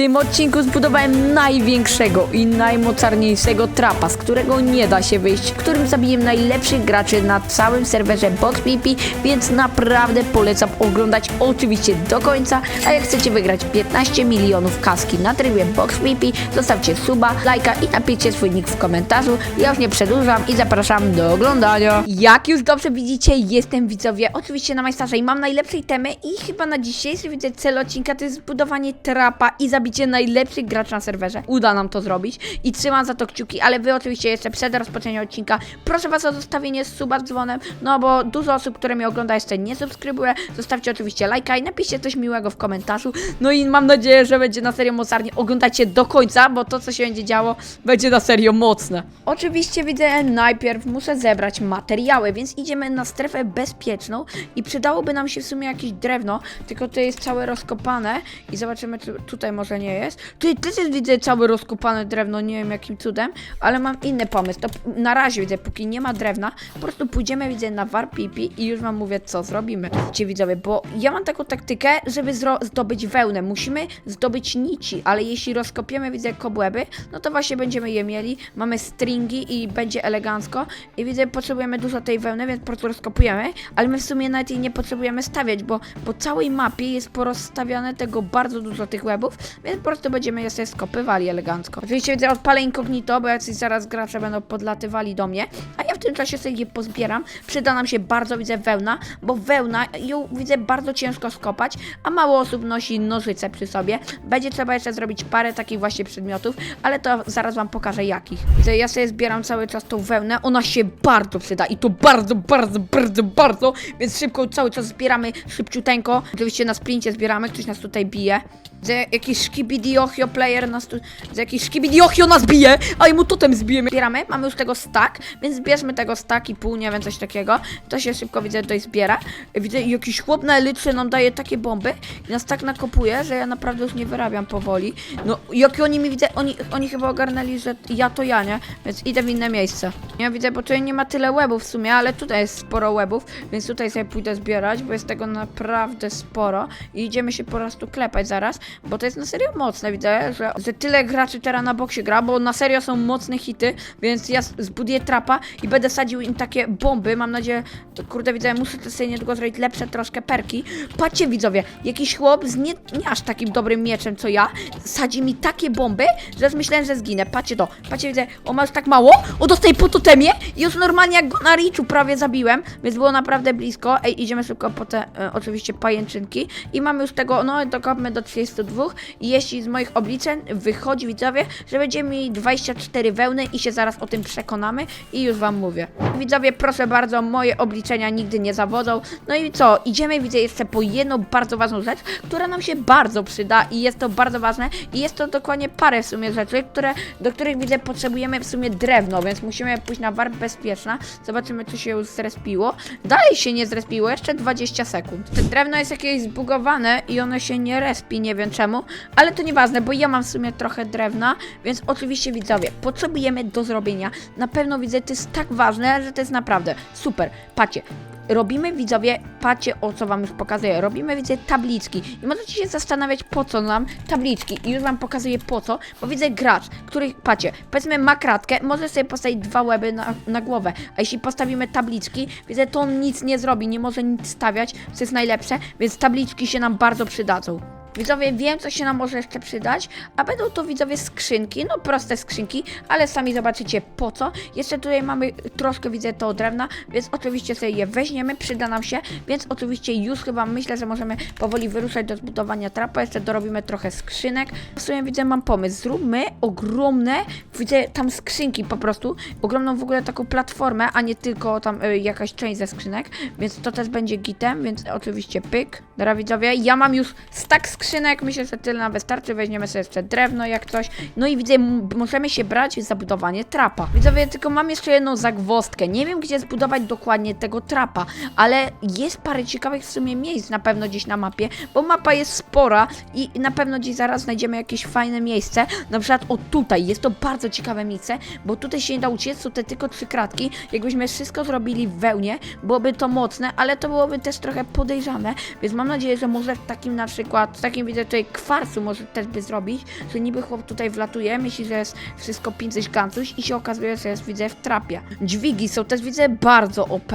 tym odcinku zbudowałem największego i najmocarniejszego trapa, z którego nie da się wyjść, którym zabiję najlepszych graczy na całym serwerze BoxPP, więc naprawdę polecam oglądać oczywiście do końca, a jak chcecie wygrać 15 milionów kaski na trybie BoxPP, zostawcie suba, lajka i napiszcie swój nick w komentarzu. Ja już nie przedłużam i zapraszam do oglądania. Jak już dobrze widzicie, jestem widzowie, oczywiście na majstarze i mam najlepsze itemy i chyba na dzisiejszy widzę cel odcinka to jest zbudowanie trapa i zabicie najlepszych graczy na serwerze. Uda nam to zrobić i trzymam za to kciuki, ale wy oczywiście jeszcze przed rozpoczęciem odcinka proszę was o zostawienie suba z dzwonem, no bo dużo osób, które mnie ogląda jeszcze nie subskrybuje. Zostawcie oczywiście lajka i napiszcie coś miłego w komentarzu. No i mam nadzieję, że będzie na serio mocarnie. Oglądajcie do końca, bo to co się będzie działo będzie na serio mocne. Oczywiście widzę, najpierw muszę zebrać materiały, więc idziemy na strefę bezpieczną i przydałoby nam się w sumie jakieś drewno, tylko to jest całe rozkopane i zobaczymy, czy tutaj może nie jest. Tutaj też jest, widzę, całe rozkopane drewno, nie wiem jakim cudem, ale mam inny pomysł. To na razie widzę, póki nie ma drewna, po prostu pójdziemy, widzę, na warpipi i już wam mówię, co zrobimy. Ci widzowie, bo ja mam taką taktykę, żeby zdobyć wełnę. Musimy zdobyć nici, ale jeśli rozkopiemy, widzę, kobłęby, no to właśnie będziemy je mieli. Mamy stringi i będzie elegancko. I widzę, potrzebujemy dużo tej wełny, więc po prostu rozkopujemy, ale my w sumie nawet jej nie potrzebujemy stawiać, bo po całej mapie jest porozstawiane tego bardzo dużo tych webów, więc po prostu będziemy je sobie skopywali elegancko. Oczywiście widzę, odpalę incognito, bo jacyś zaraz gracze będą podlatywali do mnie, a ja w tym czasie sobie je pozbieram. Przyda nam się bardzo, widzę, wełna, bo wełna ją widzę bardzo ciężko skopać, a mało osób nosi nożyce przy sobie. Będzie trzeba jeszcze zrobić parę takich właśnie przedmiotów, ale to zaraz wam pokażę jakich. Widzę, ja sobie zbieram cały czas tą wełnę, ona się bardzo przyda i to bardzo, bardzo, bardzo, bardzo, więc szybko cały czas zbieramy, szybciuteńko. Oczywiście na sprincie zbieramy, ktoś nas tutaj bije. Widzę, jakiś szkibidiochio player nas tu... Widzę, jakiś szkibidiochio nas bije, a i mu totem zbijemy. Zbieramy, mamy już tego stack, więc zbierzmy tego stack i pół, nie wiem, coś takiego. To się szybko, widzę, tutaj zbiera. Widzę, jakiś chłop na elytrze nam daje takie bomby i nas tak nakopuje, że ja naprawdę już nie wyrabiam powoli. No, jak oni mi widzę, oni, oni chyba ogarnęli, że ja to ja, nie? Więc idę w inne miejsce. Ja widzę, bo tutaj nie ma tyle webów w sumie, ale tutaj jest sporo webów, więc tutaj sobie pójdę zbierać, bo jest tego naprawdę sporo i idziemy się po prostu klepać zaraz, bo to jest na serio mocne, widzę, że, że tyle graczy teraz na boksie gra, bo na serio są mocne hity, więc ja zbuduję trapa i będę sadził im takie bomby, mam nadzieję, kurde widzę, muszę to sobie niedługo zrobić lepsze troszkę perki. Patrzcie widzowie, jakiś chłop z nie, nie aż takim dobrym mieczem co ja, sadzi mi takie bomby, że myślałem, że zginę. Patrzcie to, patrzcie widzę, on ma już tak mało, on dostaje po totemie i już normalnie jak go na Richu prawie zabiłem, więc było naprawdę blisko. Ej, idziemy szybko po te e, oczywiście pajęczynki i mamy już tego, no dokopmy do 32 i jeśli z moich obliczeń wychodzi widzowie, że będziemy mieli 24 wełny i się zaraz o tym przekonamy i już wam mówię. Widzowie, proszę bardzo, moje obliczenia nigdy nie zawodzą. No i co, idziemy widzę jeszcze po jedną bardzo ważną rzecz, która nam się bardzo przyda i jest to bardzo ważne i jest to dokładnie parę w sumie rzeczy, które, do których widzę potrzebujemy w sumie drewno, więc musimy pójść na warp bezpieczna. Zobaczymy, czy się już zrespiło. Dalej się nie zrespiło, jeszcze 20 sekund. To drewno jest jakieś zbugowane i ono się nie respi, nie wiem czemu, ale to nieważne, bo ja mam w sumie trochę drewna, więc oczywiście widzowie, potrzebujemy do zrobienia. Na pewno widzę, to jest tak ważne, że to jest naprawdę super. Patrzcie, robimy widzowie, patrzcie o co wam już pokazuję, robimy widzę tabliczki i możecie się zastanawiać po co nam tabliczki i już wam pokazuję po co, bo widzę gracz, który, patrzcie, powiedzmy ma kratkę, może sobie postawić dwa łeby na, na głowę, a jeśli postawimy tabliczki, widzę, to on nic nie zrobi, nie może nic stawiać, co jest najlepsze, więc tabliczki się nam bardzo przydadzą. Widzowie, wiem, co się nam może jeszcze przydać, a będą to widzowie skrzynki, no proste skrzynki, ale sami zobaczycie po co. Jeszcze tutaj mamy troszkę, widzę, to drewna, więc oczywiście sobie je weźmiemy, przyda nam się, więc oczywiście już chyba myślę, że możemy powoli wyruszać do zbudowania trapa, jeszcze dorobimy trochę skrzynek. W sumie widzę, mam pomysł, zróbmy ogromne, widzę tam skrzynki po prostu, ogromną w ogóle taką platformę, a nie tylko tam y, jakaś część ze skrzynek, więc to też będzie gitem, więc oczywiście pyk. Dobra widzowie, ja mam już stack skrzynek, myślę, że tyle nam wystarczy, weźmiemy sobie jeszcze drewno jak coś, no i widzę, możemy się brać za budowanie trapa. Widzowie, tylko mam jeszcze jedną zagwozdkę, nie wiem gdzie zbudować dokładnie tego trapa, ale jest parę ciekawych w sumie miejsc na pewno gdzieś na mapie, bo mapa jest spora i na pewno gdzieś zaraz znajdziemy jakieś fajne miejsce, na przykład o tutaj, jest to bardzo ciekawe miejsce, bo tutaj się nie da uciec, są te tylko trzy kratki, jakbyśmy wszystko zrobili w wełnie, byłoby to mocne, ale to byłoby też trochę podejrzane, więc mam nadzieję, że może w takim na przykład, takim widzę tutaj kwarcu może też by zrobić, że niby chłop tutaj wlatuje, myśli, że jest wszystko pincyś gancuś i się okazuje, że jest widzę w trapie. Dźwigi są też widzę bardzo OP.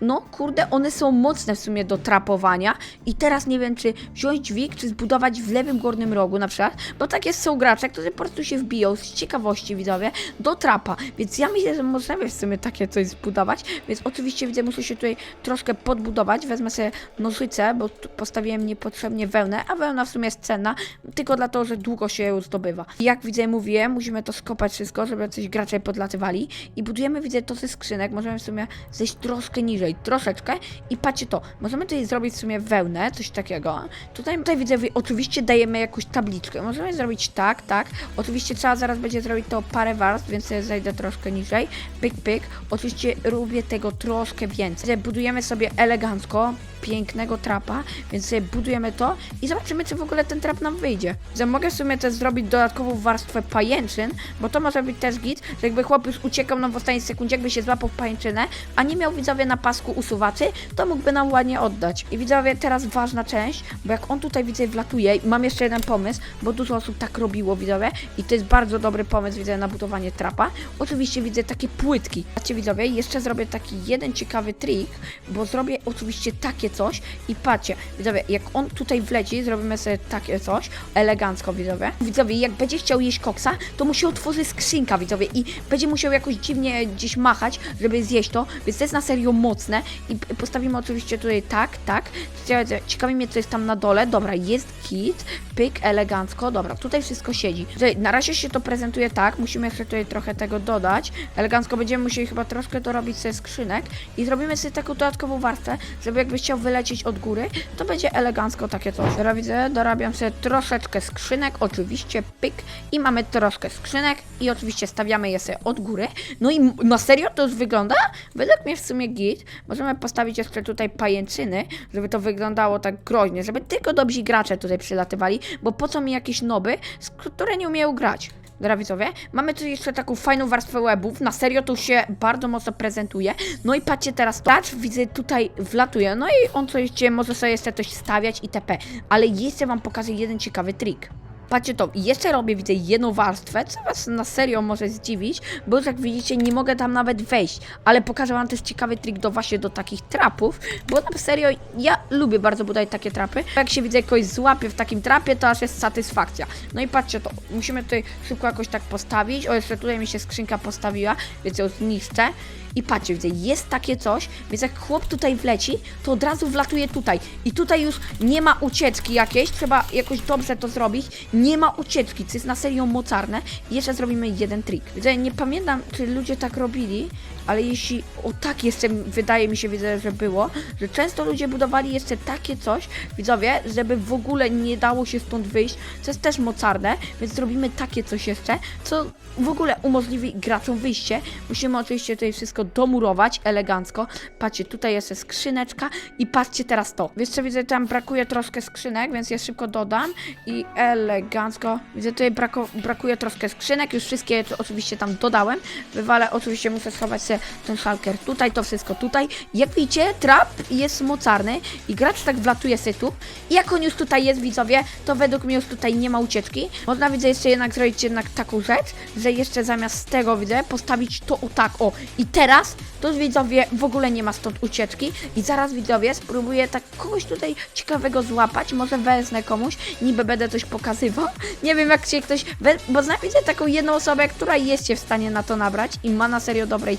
No kurde, one są mocne w sumie do trapowania i teraz nie wiem, czy wziąć dźwig, czy zbudować w lewym górnym rogu na przykład, bo takie są gracze, którzy po prostu się wbiją z ciekawości widzowie do trapa, więc ja myślę, że możemy w sumie takie coś zbudować, więc oczywiście widzę, muszę się tutaj troszkę podbudować, wezmę sobie nożycę, bo postawiłem niepotrzebnie wełnę, a wełna w sumie jest cenna, tylko dlatego, że długo się ją zdobywa. Jak widzę, mówiłem, musimy to skopać wszystko, żeby coś gracze podlatywali i budujemy, widzę, to ze skrzynek, możemy w sumie zejść troszkę niżej, troszeczkę i patrzcie to, możemy tutaj zrobić w sumie wełnę, coś takiego. Tutaj, tutaj widzę, oczywiście dajemy jakąś tabliczkę, możemy zrobić tak, tak, oczywiście trzeba zaraz będzie zrobić to parę warstw, więc zejdę troszkę niżej, pyk, pyk, oczywiście robię tego troszkę więcej. Budujemy sobie elegancko, pięknego trapa, więc sobie budujemy to i zobaczymy, czy w ogóle ten trap nam wyjdzie. Że mogę w sumie też zrobić dodatkową warstwę pajęczyn, bo to może być też git, że jakby chłop już uciekał nam w ostatniej sekundzie, jakby się złapał w pajęczynę, a nie miał widzowie na pasku usuwaczy, to mógłby nam ładnie oddać. I widzowie, teraz ważna część, bo jak on tutaj widzę wlatuje, mam jeszcze jeden pomysł, bo dużo osób tak robiło widzowie i to jest bardzo dobry pomysł widzę na budowanie trapa. Oczywiście widzę takie płytki. Patrzcie widzowie, jeszcze zrobię taki jeden ciekawy trik, bo zrobię oczywiście takie coś i patrzcie, widzowie, jak on tutaj wleci, zrobimy sobie takie coś, elegancko widzowie. Widzowie, jak będzie chciał jeść koksa, to mu się otworzy skrzynka widzowie i będzie musiał jakoś dziwnie gdzieś machać, żeby zjeść to, więc to jest na serio mocne i postawimy oczywiście tutaj tak, tak. Ciekawi mnie, co jest tam na dole. Dobra, jest kit, pyk, elegancko, dobra, tutaj wszystko siedzi. Tutaj, na razie się to prezentuje tak, musimy jeszcze tutaj trochę tego dodać. Elegancko będziemy musieli chyba troszkę dorobić sobie skrzynek i zrobimy sobie taką dodatkową warstwę, żeby jakbyś chciał wylecieć od góry, to będzie elegancko takie coś. Teraz widzę, dorabiam sobie troszeczkę skrzynek, oczywiście pyk i mamy troszkę skrzynek i oczywiście stawiamy je sobie od góry. No i na serio to już wygląda? Według mnie w sumie git. Możemy postawić jeszcze tutaj pajęczyny, żeby to wyglądało tak groźnie, żeby tylko dobrzy gracze tutaj przylatywali, bo po co mi jakieś noby, które nie umieją grać. Dobra widzowie, mamy tu jeszcze taką fajną warstwę webów, na serio to się bardzo mocno prezentuje. No i patrzcie teraz, to. gracz widzę tutaj wlatuje, no i on coś może sobie jeszcze coś stawiać itp. Ale jeszcze wam pokażę jeden ciekawy trik. Patrzcie to, jeszcze robię, widzę, jedną warstwę, co was na serio może zdziwić, bo jak widzicie, nie mogę tam nawet wejść, ale pokażę wam też ciekawy trik do właśnie do takich trapów, bo na serio, ja lubię bardzo budować takie trapy, jak się widzę, kogoś złapie w takim trapie, to aż jest satysfakcja. No i patrzcie to, musimy tutaj szybko jakoś tak postawić, o jeszcze tutaj mi się skrzynka postawiła, więc ją zniszczę. I patrzcie, widzę, jest takie coś, więc jak chłop tutaj wleci, to od razu wlatuje tutaj. I tutaj już nie ma ucieczki jakiejś, trzeba jakoś dobrze to zrobić. Nie ma ucieczki, co jest na serio mocarne. I jeszcze zrobimy jeden trik. Widzę, nie pamiętam, czy ludzie tak robili, ale jeśli, o tak jeszcze wydaje mi się, widzę, że było, że często ludzie budowali jeszcze takie coś, widzowie, żeby w ogóle nie dało się stąd wyjść, co jest też mocarne, więc zrobimy takie coś jeszcze, co w ogóle umożliwi graczom wyjście. Musimy oczywiście tutaj wszystko domurować elegancko. Patrzcie, tutaj jest skrzyneczka i patrzcie teraz to. Wiesz co, widzę, tam brakuje troszkę skrzynek, więc je szybko dodam i elegancko. Widzę, tutaj brakuje troszkę skrzynek, już wszystkie oczywiście tam dodałem. Wywalę, oczywiście muszę schować sobie ten szalker tutaj, to wszystko tutaj. Jak widzicie, trap jest mocarny i gracz tak wlatuje sobie tu. I jak on już tutaj jest, widzowie, to według mnie już tutaj nie ma ucieczki. Można, widzę, jeszcze jednak zrobić jednak taką rzecz, że jeszcze zamiast tego, widzę, postawić to o tak, o. I teraz, to widzowie, w ogóle nie ma stąd ucieczki. I zaraz, widzowie, spróbuję tak kogoś tutaj ciekawego złapać. Może wezmę komuś, niby będę coś pokazywał. Nie wiem, jak się ktoś... Bo znam, taką jedną osobę, która jest się w stanie na to nabrać i ma na serio dobre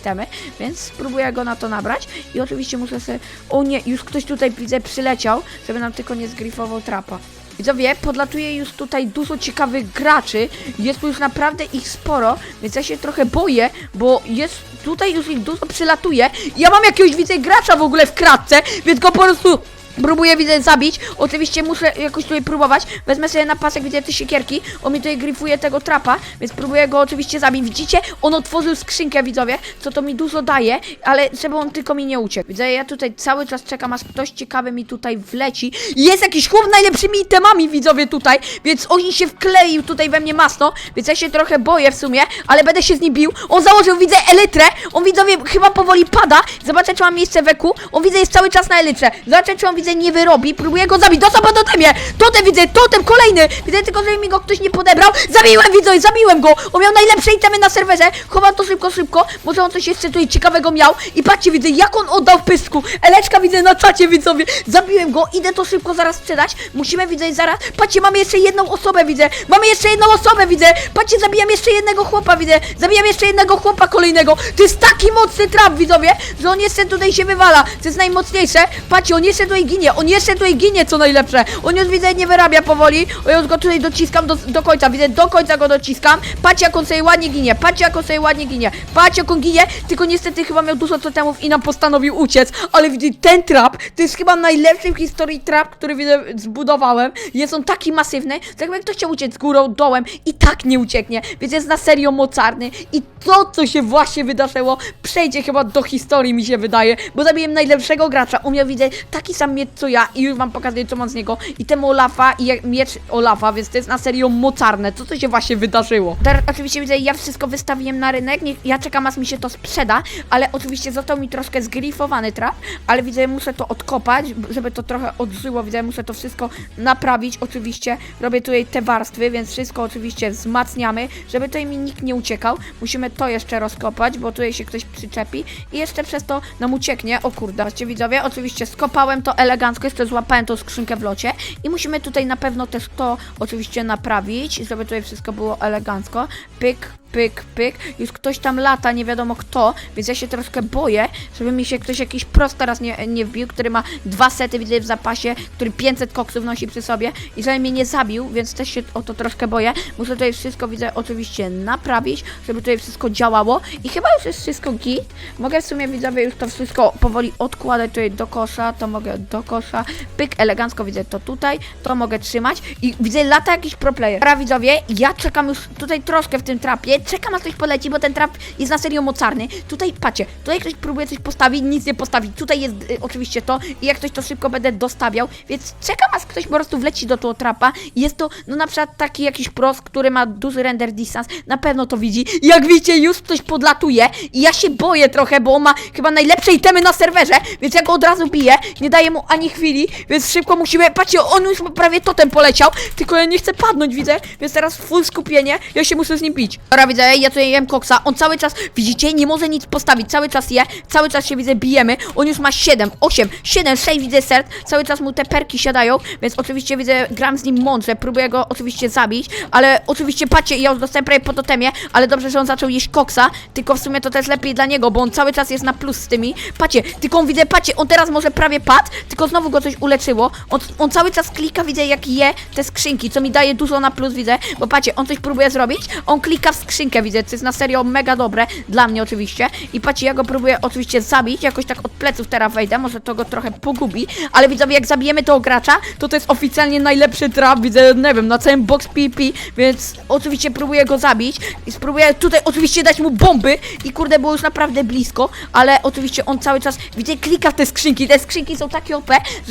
więc spróbuję go na to nabrać. I oczywiście muszę sobie... O nie, już ktoś tutaj, widzę, przyleciał, żeby nam tylko nie zgrifował trapa. Widzowie, podlatuje już tutaj dużo ciekawych graczy, jest tu już naprawdę ich sporo, więc ja się trochę boję, bo jest tutaj już ich dużo przylatuje. Ja mam jakiegoś, widzę, gracza w ogóle w kratce, więc go po prostu próbuję, widzę, zabić. Oczywiście muszę jakoś tutaj próbować. Wezmę sobie na pasek, widzę, te siekierki, on mi tutaj gryfuje tego trapa, więc próbuję go oczywiście zabić. Widzicie? On otworzył skrzynkę, widzowie, co to mi dużo daje, ale żeby on tylko mi nie uciekł. Widzę, ja tutaj cały czas czekam, aż ktoś ciekawy mi tutaj wleci. Jest jakiś chłop najlepszymi itemami, widzowie, tutaj, więc on się wkleił tutaj we mnie masno, więc ja się trochę boję w sumie, ale będę się z nim bił. On założył, widzę, elytrę, on, widzowie, chyba powoli pada. Zobaczę, czy mam miejsce w eku. On, widzę, jest cały czas na elytrze. Zobaczę, czy on, widzę, widzę nie wyrobi, próbuję go zabić, dostał po totemie, totem widzę, totem kolejny, widzę tylko, żeby mi go ktoś nie podebrał, zabiłem widzowie, zabiłem go, on miał najlepsze itemy na serwerze, chowam to szybko, szybko, może on coś jeszcze tutaj ciekawego miał. I patrzcie, widzę, jak on oddał w pysku, Eleczka widzę na czacie, widzowie, zabiłem go, idę to szybko zaraz sprzedać, musimy, widzę, zaraz, patrzcie, mamy jeszcze jedną osobę, widzę, mamy jeszcze jedną osobę, widzę, patrzcie, zabijam jeszcze jednego chłopa, widzę, zabijam jeszcze jednego chłopa kolejnego, to jest taki mocny trap, widzowie, że on jeszcze tutaj się wywala, to jest najmocniejsze, patrzcie, on jeszcze tutaj ginie, on jeszcze tutaj ginie, co najlepsze, on już, widzę, nie wyrabia powoli, ja już go tutaj dociskam do, do końca, widzę, do końca go dociskam, patrzcie, jak on sobie ładnie ginie, patrzcie, jak on sobie ładnie ginie, patrzcie, jak on ginie, tylko niestety chyba miał dużo totemów i nam postanowił uciec, ale widzę, ten trap, to jest chyba najlepszy w historii trap, który, widzę, zbudowałem, jest on taki masywny, że jakby ktoś chciał uciec górą, dołem i tak nie ucieknie, więc jest na serio mocarny. I to, co się właśnie wydarzyło, przejdzie chyba do historii, mi się wydaje, bo zabiłem najlepszego gracza, on miał, widzę, taki sam miecz co ja i już wam pokazuję, co mam z niego. I temu Olafa i miecz Olafa, więc to jest na serio mocarne, co to się właśnie wydarzyło. Teraz oczywiście widzę, ja wszystko wystawiłem na rynek, nie, ja czekam, aż mi się to sprzeda, ale oczywiście został mi troszkę zgrifowany trap, ale widzę, muszę to odkopać, żeby to trochę odżyło, widzę, muszę to wszystko naprawić, oczywiście robię tutaj te warstwy, więc wszystko oczywiście wzmacniamy, żeby tutaj mi nikt nie uciekał, musimy to jeszcze rozkopać, bo tutaj się ktoś przyczepi i jeszcze przez to nam ucieknie, o kurde, widzowie, oczywiście skopałem to elegancko, jeszcze złapałem tą skrzynkę w locie i musimy tutaj na pewno też to oczywiście naprawić, żeby tutaj wszystko było elegancko, pyk, pyk, pyk. Już ktoś tam lata, nie wiadomo kto, więc ja się troszkę boję, żeby mi się ktoś jakiś prost teraz nie, nie wbił, który ma dwa sety, widzę w zapasie, który 500 koksów nosi przy sobie i żeby mnie nie zabił, więc też się o to troszkę boję. Muszę tutaj wszystko, widzę, oczywiście naprawić, żeby tutaj wszystko działało i chyba już jest wszystko git. Mogę w sumie, widzowie, już to wszystko powoli odkładać tutaj do kosza, to mogę do kosza, pyk, elegancko widzę to tutaj, to mogę trzymać. I widzę lata jakiś pro player. Dobra, widzowie, ja czekam już tutaj troszkę w tym trapie, czekam aż ktoś poleci, bo ten trap jest na serio mocarny. Tutaj, patrzcie, tutaj ktoś próbuje coś postawić, nic nie postawić. Tutaj jest y, oczywiście to. I jak ktoś to szybko będę dostawiał, więc czekam aż ktoś po prostu wleci do tego trapa. Jest to, no na przykład taki jakiś pros, który ma duży render distance, na pewno to widzi. Jak widzicie, już ktoś podlatuje. I ja się boję trochę, bo on ma chyba najlepsze itemy na serwerze, więc ja go od razu biję, nie daję mu ani chwili, więc szybko musimy, patrzcie, on już prawie totem poleciał, tylko ja nie chcę padnąć, widzę, więc teraz full skupienie, ja się muszę z nim bić. Dobra, widzę, ja tutaj jem koksa, on cały czas, widzicie, nie może nic postawić, cały czas je, cały czas się widzę, bijemy, on już ma 7, 8, 7, 6 widzę serc, cały czas mu te perki siadają, więc oczywiście widzę, gram z nim mądrze, próbuję go oczywiście zabić, ale oczywiście patrzcie, ja już dostałem prawie po totemie, ale dobrze, że on zaczął jeść koksa, tylko w sumie to też lepiej dla niego, bo on cały czas jest na plus z tymi, patrzcie, tylko on widzę, patrzcie, on teraz może prawie padł, tylko znowu go coś uleczyło, on, on cały czas klika, widzę, jak je te skrzynki, co mi daje dużo na plus, widzę, bo patrzcie, on coś próbuje zrobić, on klika w skrzynkę, widzę, co jest na serio mega dobre, dla mnie oczywiście, i patrzcie, ja go próbuję oczywiście zabić, jakoś tak od pleców teraz wejdę, może to go trochę pogubi, ale widzowie, jak zabijemy tego gracza, to to jest oficjalnie najlepszy trap, widzę, nie wiem, na całym box PP, więc oczywiście próbuję go zabić. I spróbuję tutaj oczywiście dać mu bomby. I kurde, było już naprawdę blisko, ale oczywiście on cały czas, widzę, klika w te skrzynki, te skrzynki są takie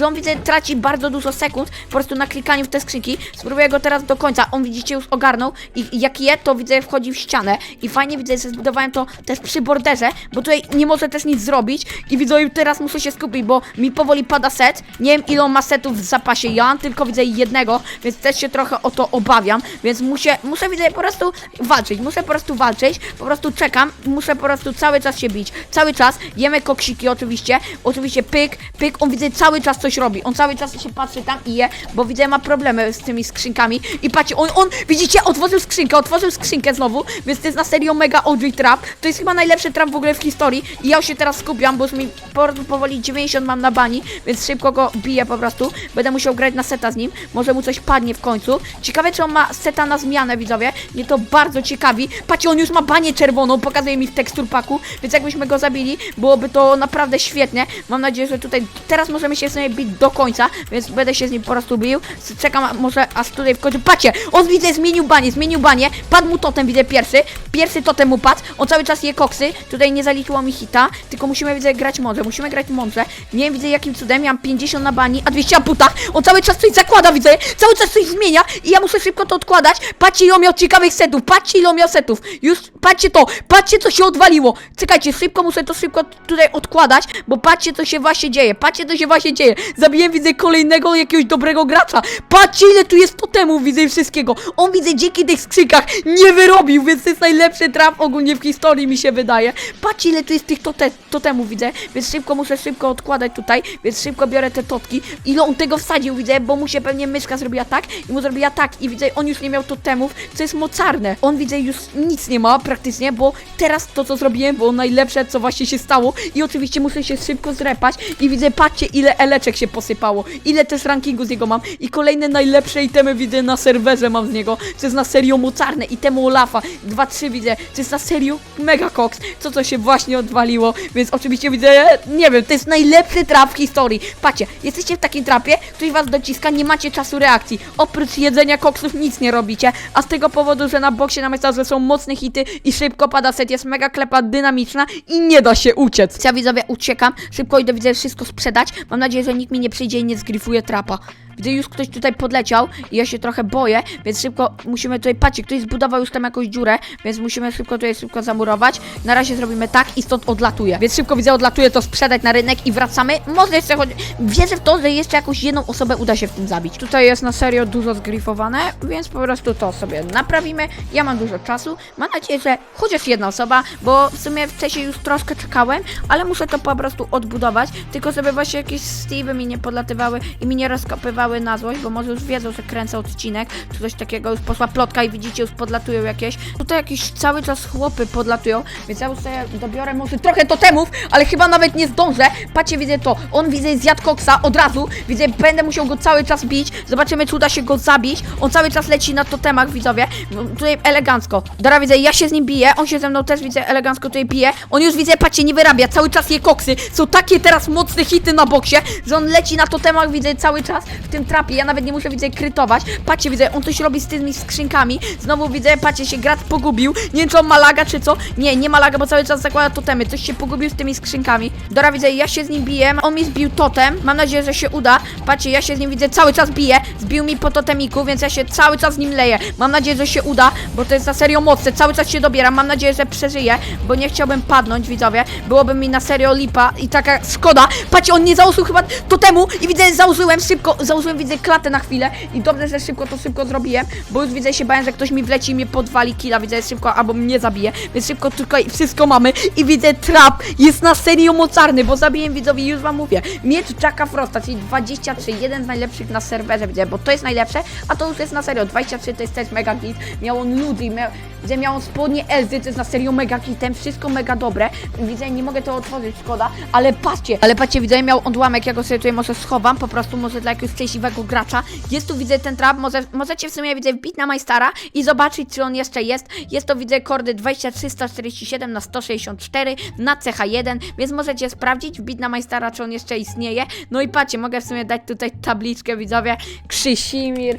On, widzę, traci bardzo dużo sekund po prostu na klikaniu w te skrzynki, spróbuję go teraz do końca, on, widzicie, już ogarnął i i jak je, to widzę, wchodzi w ścianę. I fajnie, widzę, że zbudowałem to też przy borderze, bo tutaj nie może też nic zrobić. I widzę, teraz muszę się skupić, bo mi powoli pada set, nie wiem ile on ma setów w zapasie, ja mam tylko, widzę, jednego, więc też się trochę o to obawiam, więc muszę, muszę, widzę, po prostu walczyć, muszę po prostu walczyć, po prostu czekam, muszę po prostu cały czas się bić, cały czas, jemy koksiki oczywiście, oczywiście pyk, pyk, on widzę, cały czas coś robi, on cały czas się patrzy tam i je, bo widzę, ma problemy z tymi skrzynkami. I patrzcie, on, on, widzicie, otworzył skrzynkę, otworzył skrzynkę znowu, więc to jest na serio mega OG trap, to jest chyba najlepszy trap w ogóle w historii. I ja się teraz skupiam, bo już mi po, powoli 90 mam na bani, więc szybko go biję po prostu, będę musiał grać na seta z nim, może mu coś padnie w końcu, ciekawe czy on ma seta na zmianę, widzowie, mnie to bardzo ciekawi, patrzcie, on już ma banię czerwoną, pokazuje mi w tekstur paku, więc jakbyśmy go zabili, byłoby to naprawdę świetnie, mam nadzieję, że tutaj, teraz możemy się z nim bić do końca, więc będę się z nim po prostu bił, czekam, może aż tutaj w końcu, patrzcie, on widzę, zmienił banię, zmienił banię, padł mu totem, widzę pierwszy, pierwszy totem mu padł, on cały czas je koksy, tutaj nie zaliczyło mi hita, tylko musimy, widzę, grać mądrze, musimy grać mądrze, nie wiem, widzę, jakim cudem, ja mam 50 na bani, a 200 na putach, on cały czas coś zakłada, widzę, cały czas coś zmienia i ja muszę szybko to odkładać, patrzcie, ile miał ciekawych setów, patrzcie, ile miał setów, już, patrzcie to, patrzcie, co się odwaliło, czekajcie, szybko muszę to szybko tutaj odkładać, bo patrzcie, co się właśnie dzieje, patrzcie, co się właśnie się dzieje? Zabiłem, widzę, kolejnego jakiegoś dobrego gracza. Patrzcie, ile tu jest totemów, widzę wszystkiego. On, widzę, dzięki tych skrzynkach nie wyrobił, więc to jest najlepszy trap ogólnie w historii, mi się wydaje. Patrzcie, ile tu jest tych tote totemów, widzę, więc szybko muszę szybko odkładać tutaj, więc szybko biorę te totki. Ile on tego wsadził, widzę, bo mu się pewnie myszka zrobiła tak i mu zrobiła tak i widzę, on już nie miał totemów, co jest mocarne. On, widzę, już nic nie ma praktycznie, bo teraz to, co zrobiłem, było najlepsze, co właśnie się stało i oczywiście muszę się szybko zrepać i widzę, patrzcie, ile eleczek się posypało, ile też rankingu z niego mam? I kolejne najlepsze itemy widzę na serwerze mam z niego, co jest na serio mocarne, itemy Olafa, 2-3 widzę, co jest na serio mega koks, co to się właśnie odwaliło, więc oczywiście widzę, nie wiem, to jest najlepszy trap w historii. Patrzcie, jesteście w takim trapie, ktoś was dociska, nie macie czasu reakcji, oprócz jedzenia koksów nic nie robicie, a z tego powodu, że na boksie na metalze są mocne hity i szybko pada set, jest mega klepa dynamiczna i nie da się uciec. Ja widzowie uciekam, szybko idę widzę wszystko sprzedać, mam nadzieję, że nikt mi nie przyjdzie i nie zgrifuje trapa. Gdy już ktoś tutaj podleciał i ja się trochę boję, więc szybko musimy tutaj, patrzcie, ktoś zbudował już tam jakąś dziurę, więc musimy szybko tutaj szybko zamurować. Na razie zrobimy tak i stąd odlatuję. Więc szybko widzę, odlatuję to sprzedać na rynek i wracamy. Może jeszcze chodzi... Wierzę w to, że jeszcze jakąś jedną osobę uda się w tym zabić. Tutaj jest na serio dużo zgrifowane, więc po prostu to sobie naprawimy. Ja mam dużo czasu. Mam nadzieję, że chociaż jedna osoba, bo w sumie wcześniej już troszkę czekałem, ale muszę to po prostu odbudować, tylko żeby właśnie jakieś Steve mi nie podlatywały i mi nie rozkopywały na złość, bo może już wiedzą, że kręcę odcinek, czy coś takiego, już poszła plotka i widzicie, już podlatują jakieś. Tutaj jakieś cały czas chłopy podlatują, więc ja już sobie dobiorę może trochę totemów, ale chyba nawet nie zdążę. Patrzcie, widzę to, on widzę zjadł koksa od razu, widzę, będę musiał go cały czas bić, zobaczymy, czy uda się go zabić. On cały czas leci na totemach, widzowie, No, tutaj elegancko. Dobra, widzę, ja się z nim biję, on się ze mną też, widzę, elegancko tutaj bije. On już, widzę, patrzcie, nie wyrabia, cały czas je koksy. Są takie teraz mocne hity na boksie, że on leci na totemach, widzę, cały czas w tym trapie. Ja nawet nie muszę, widzę, krytować. Patrzcie, widzę, on coś robi z tymi skrzynkami. Znowu widzę, patrzcie, się gracz pogubił. Nie wiem, czy on ma laga, czy co. Nie, nie ma laga, bo cały czas zakłada totemy. Coś się pogubił z tymi skrzynkami. Dobra, widzę, ja się z nim biję. On mi zbił totem. Mam nadzieję, że się uda. Patrzcie, ja się z nim widzę, cały czas biję. Zbił mi po totemiku, więc ja się cały czas z nim leję. Mam nadzieję, że się uda, bo to jest za serio mocne. Cały czas się dobieram. Mam nadzieję, że przeżyję, bo nie chciałbym padnąć, widzowie. Byłoby mi na serio lipa i taka szkoda. Patrzcie, on nie założył chyba totemu i widzę, założyłem szybko, widzę, klatę na chwilę. I dobrze, że szybko to szybko zrobiłem, bo już widzę, się bałem, że ktoś mi wleci i mnie podwali killa, widzę, szybko, albo mnie zabije, więc szybko tutaj wszystko mamy. I widzę, trap jest na serio mocarny, bo zabiłem widzowie, już wam mówię, miecz Jacka Frosta, czyli 23, jeden z najlepszych na serwerze, widzę, bo to jest najlepsze, a to już jest na serio, 23 to jest też mega hit, miał on nudy, miał, widzę, miał on spodnie Elzy, to jest na serio mega hitem, wszystko mega dobre, widzę, nie mogę to otworzyć, szkoda, ale patrzcie, ale patrzcie, widzę, miał odłamek, ja go sobie tutaj może schowam, po prostu może dla jakiegoś szczęśliwego gracza, jest tu, widzę, ten trap, może, możecie w sumie, widzę, wbić na Majstara i zobaczyć, czy on jeszcze jest, jest to, widzę, kordy 2347 na 164 na CH1, więc możecie sprawdzić, wbić na Majstara, czy on jeszcze istnieje, no i patrzcie, mogę w sumie dać tutaj tabliczkę, widzowie, Krzysimir,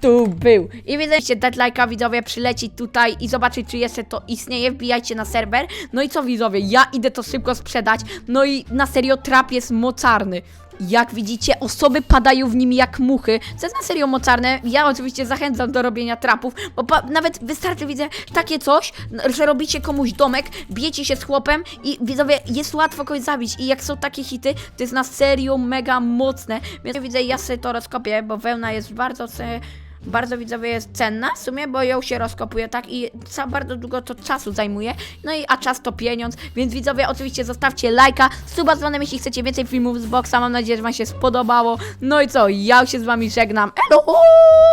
tu był. I widzicie, dać lajka widzowie, przylecieć tutaj i zobaczyć, czy jeszcze to istnieje. Wbijajcie na serwer. No i co widzowie, ja idę to szybko sprzedać. No i na serio trap jest mocarny. Jak widzicie, osoby padają w nim jak muchy. Co jest na serio mocarne. Ja oczywiście zachęcam do robienia trapów, bo nawet wystarczy, widzę, takie coś, że robicie komuś domek, bijecie się z chłopem i widzowie, jest łatwo kogoś zabić. I jak są takie hity, to jest na serio mega mocne. Więc widzę, ja sobie to rozkopię, bo wełna jest bardzo se- bardzo widzowie jest cenna w sumie, bo ją się rozkopuje tak i za bardzo długo to czasu zajmuje. No i a czas to pieniądz, więc widzowie oczywiście zostawcie lajka, suba z dzwonem, jeśli chcecie więcej filmów z boxa. Mam nadzieję, że wam się spodobało. No i co, ja się z wami żegnam. Elo!